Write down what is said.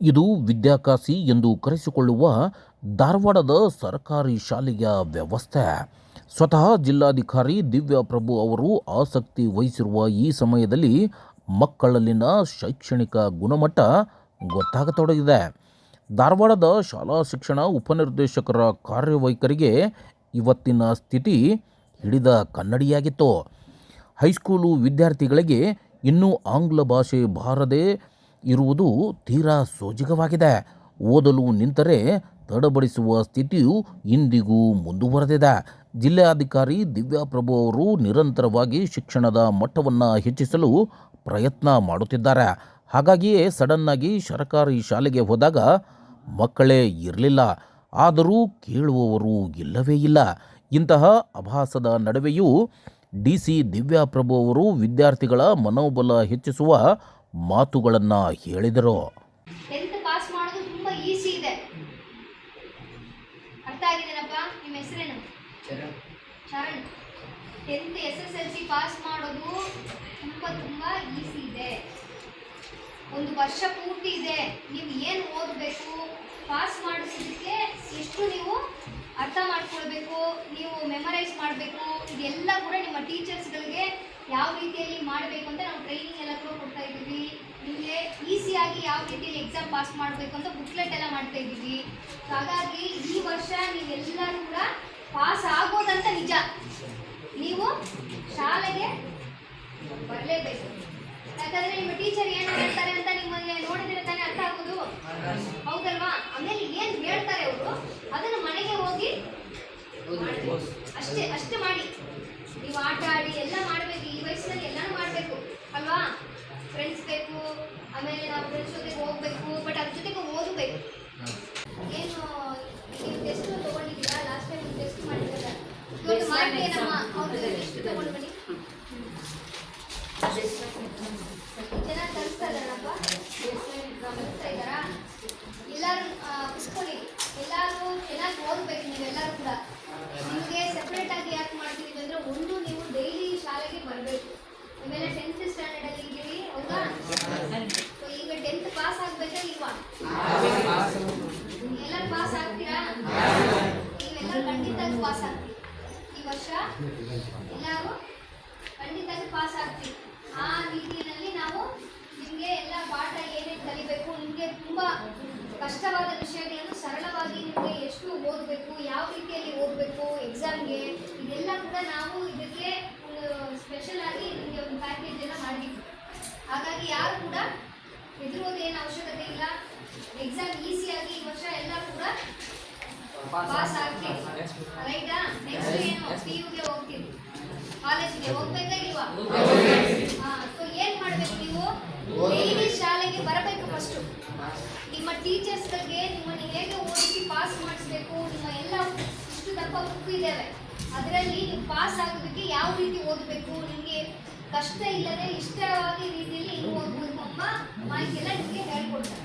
ಇದು ವಿದ್ಯಾಕಾಸಿ ಎಂದು ಕರೆಸಿಕೊಳ್ಳುವ ಧಾರವಾಡದ ಸರ್ಕಾರಿ ಶಾಲೆಯ ವ್ಯವಸ್ಥೆ. ಸ್ವತಃ ಜಿಲ್ಲಾಧಿಕಾರಿ ದಿವ್ಯಾ ಪ್ರಭು ಅವರು ಆಸಕ್ತಿ ವಹಿಸಿರುವ ಈ ಸಮಯದಲ್ಲಿ ಮಕ್ಕಳಲ್ಲಿನ ಶೈಕ್ಷಣಿಕ ಗುಣಮಟ್ಟ ಗೊತ್ತಾಗತೊಡಗಿದೆ. ಧಾರವಾಡದ ಶಾಲಾ ಶಿಕ್ಷಣ ಉಪನಿರ್ದೇಶಕರ ಕಾರ್ಯವೈಖರಿಗೆ ಇವತ್ತಿನ ಸ್ಥಿತಿ ಹಿಡಿದ ಕನ್ನಡಿಯಾಗಿತ್ತು. ಹೈಸ್ಕೂಲು ವಿದ್ಯಾರ್ಥಿಗಳಿಗೆ ಇನ್ನೂ ಆಂಗ್ಲ ಭಾಷೆ ಬಾರದೇ ಇರುವುದು ತೀರಾ ಸೋಜಿಗವಾಗಿದೆ. ಓದಲು ನಿಂತರೆ ತಡಬಡಿಸುವ ಸ್ಥಿತಿಯು ಇಂದಿಗೂ ಮುಂದುವರೆದಿದೆ. ಜಿಲ್ಲಾಧಿಕಾರಿ ದಿವ್ಯಾಪ್ರಭು ಅವರು ನಿರಂತರವಾಗಿ ಶಿಕ್ಷಣದ ಮಟ್ಟವನ್ನು ಹೆಚ್ಚಿಸಲು ಪ್ರಯತ್ನ ಮಾಡುತ್ತಿದ್ದಾರೆ. ಹಾಗಾಗಿಯೇ ಸಡನ್ನಾಗಿ ಸರಕಾರಿ ಶಾಲೆಗೆ ಹೋದಾಗ ಮಕ್ಕಳೇ ಇರಲಿಲ್ಲ. ಆದರೂ ಕೇಳುವವರು ಇಲ್ಲವೇ ಇಲ್ಲ. ಇಂತಹ ಅಭಾಸದ ನಡುವೆಯೂ ಡಿ ಸಿ ದಿವ್ಯಾಪ್ರಭು ಅವರು ವಿದ್ಯಾರ್ಥಿಗಳ ಮನೋಬಲ ಹೆಚ್ಚಿಸುವ ಮಾತುಗಳನ್ನು ಹೇಳಿದರು. ಪಾಸ್ ಅರ್ಥ ಆಗಿದೆನಪ್ಪ ನಿಮ್ಮ ಹೆಸರೇನು? Tenth S S L C pass ಮಾಡೋದು ತುಂಬ ತುಂಬ ಈಸಿ ಇದೆ. ಒಂದು ವರ್ಷ ಪೂರ್ತಿ ಇದೆ. ನೀವು ಏನು ಓದಬೇಕು ಪಾಸ್ ಮಾಡಿಸೋದಕ್ಕೆ ಎಷ್ಟು ನೀವು ಅರ್ಥ ಮಾಡ್ಕೊಳ್ಬೇಕು, ನೀವು ಮೆಮರೈಸ್ ಮಾಡಬೇಕು, ಇದೆಲ್ಲ ಕೂಡ ನಿಮ್ಮ ಟೀಚರ್ಸ್ಗಳಿಗೆ ಯಾವ ರೀತಿಯಲ್ಲಿ ಮಾಡಬೇಕು ಅಂತ ನಾವು ಟ್ರೈನಿಂಗ್ ಎಲ್ಲ ಕೂಡ ಕೊಡ್ತಾ ಇದ್ದೀವಿ. ನಿಮಗೆ ಈಸಿಯಾಗಿ ಯಾವ ರೀತಿಯಲ್ಲಿ ಎಕ್ಸಾಮ್ ಪಾಸ್ ಮಾಡಬೇಕು ಅಂತ ಬುಕ್ಲೆಟ್ ಎಲ್ಲ ಮಾಡ್ತಾ ಇದ್ದೀವಿ. ಹಾಗಾಗಿ ಈ ವರ್ಷ ನೀವೆಲ್ಲರೂ ಕೂಡ ನಿಜ. ನೀವು ಶಾಲೆಗೆ ಬರಲೇಬೇಕು. ಯಾಕಂದ್ರೆ ನಿಮ್ಮ ಟೀಚರ್ ಏನು ಹೇಳ್ತಾರೆ ಅಂತ ನಿಮಗೆ ನೋಡಿದ್ರೆ ತಾನೇ ಅರ್ಥ ಆಗೋದು. ಹೌದಲ್ವಾ? ಆಮೇಲೆ ಏನು ಹೇಳ್ತಾರೆ ಅವರು? ಅದನ್ನು ಮನೆಗೆ ಹೋಗಿ ಅಷ್ಟೇ ಅಷ್ಟೇ ಮಾಡಿ. ನೀವು ಆಟ ಆಡಿ ಎಲ್ಲ ಮಾಡಬೇಕು, ಈ ವಯಸ್ಸಿನಲ್ಲಿ ಎಲ್ಲಾನು ಮಾಡಬೇಕು. ಅಲ್ವಾ? ಫ್ರೆಂಡ್ಸ್ ಬೇಕು, ಆಮೇಲೆ ನಾವು ಫ್ರೆಂಡ್ಸ್ ಎಲ್ಲರೂ ಕುತ್ಕೊಳ್ಳಿ ಎಲ್ಲರೂ ಚೆನ್ನಾಗಿ ಓದಬೇಕು ನೀವೆಲ್ಲರೂ ಕೂಡ ನಿಮಗೆ ಸೆಪ್ರೇಟ್ ಆಗಿ ಯಾಕೆ ಮಾಡ್ತಿದ್ದೀವಿ ಅಂದ್ರೆ ಒಂದು ನೀವು ಡೈಲಿ ಶಾಲೆಗೆ ಬರಬೇಕು ಆಮೇಲೆ ಟೆಂತ್ ಸ್ಟ್ಯಾಂಡರ್ಡ್ ಅಲ್ಲಿ ಇದ್ದೀವಿ ಸೊ ಈಗ ಟೆಂತ್ ಪಾಸ್ ಆಗ್ಬೇಕಾ ಇಲ್ವಾ ಎಲ್ಲರೂ ಪಾಸ್ ಆಗ್ತೀರಾ ನೀವೆಲ್ಲರೂ ಖಂಡಿತ ಪಾಸ್ ಆಗ್ತೀವಿ ವರ್ಷ ಎಲ್ಲರೂ ಖಂಡಿತ ಪಾಸ್ ಆಗ್ತೀವಿ. ಆ ರೀತಿಯಲ್ಲಿ ನಾವು ನಿಮಗೆ ಎಲ್ಲ ಪಾಠ ಏನೇನು ಕಲಿಬೇಕು, ನಿಮಗೆ ತುಂಬ ಕಷ್ಟವಾದ ವಿಷಯಗಳನ್ನು ಸರಳವಾಗಿ ನಿಮಗೆ ಎಷ್ಟು ಓದಬೇಕು, ಯಾವ ರೀತಿಯಲ್ಲಿ ಓದಬೇಕು ಎಕ್ಸಾಮ್ಗೆ ಇದೆಲ್ಲ ಕೂಡ ನಾವು ಇದಕ್ಕೆ ಸ್ಪೆಷಲ್ ಆಗಿ ನಿಮಗೆ ಒಂದು ಪ್ಯಾಕೇಜ್ ಎಲ್ಲ ಮಾಡಿದ್ವಿ ಹಾಗಾಗಿ ಯಾರು ಕೂಡ ಹೆದರೋದೇನು ಅವಶ್ಯಕತೆ ಇಲ್ಲ ಎಕ್ಸಾಮ್ ಈಸಿಯಾಗಿ ಈ ವರ್ಷ ಎಲ್ಲ ಕೂಡ ಪಾಸ್ ಆಗ್ತೀವಿ. ರೈಟಾ ನೆಕ್ಸ್ಟ್ ಏನು? ಪಿ ಯುಗೆ ಹೋಗ್ತೀವಿ. ಕಾಲೇಜಿಗೆ ಹೋಗ್ಬೇಕಾ ಇಲ್ವಾ ಸೊ ಏನು ಮಾಡಬೇಕು ನೀವು? ಡೈಲಿ ಶಾಲೆಗೆ ಬರಬೇಕು ಫಸ್ಟ್ ನಿಮ್ಮ ಟೀಚರ್ಸ್ಗಳಿಗೆ ನಿಮ್ಮನ್ನು ಹೇಗೆ ಓದಿಸಿ ಪಾಸ್ ಮಾಡಿಸ್ಬೇಕು? ನಿಮ್ಮ ಎಲ್ಲ ಇಷ್ಟು ದಪ್ಪ ಬುಕ್ ಇದ್ದಾವೆ ಅದರಲ್ಲಿ ನೀವು ಪಾಸ್ ಆಗೋದಕ್ಕೆ ಯಾವ ರೀತಿ ಓದಬೇಕು? ನಿಮಗೆ ಕಷ್ಟ ಇಲ್ಲದೆ ಇಷ್ಟವಾಗಿ ರೀತಿಯಲ್ಲಿ ನೀವು ಓದ್ಬೇಕು ಅಮ್ಮ ಮಾಹಿತಿ ಎಲ್ಲ ನಿಮಗೆ ಹೇಳ್ಕೊಡ್ತಾರೆ.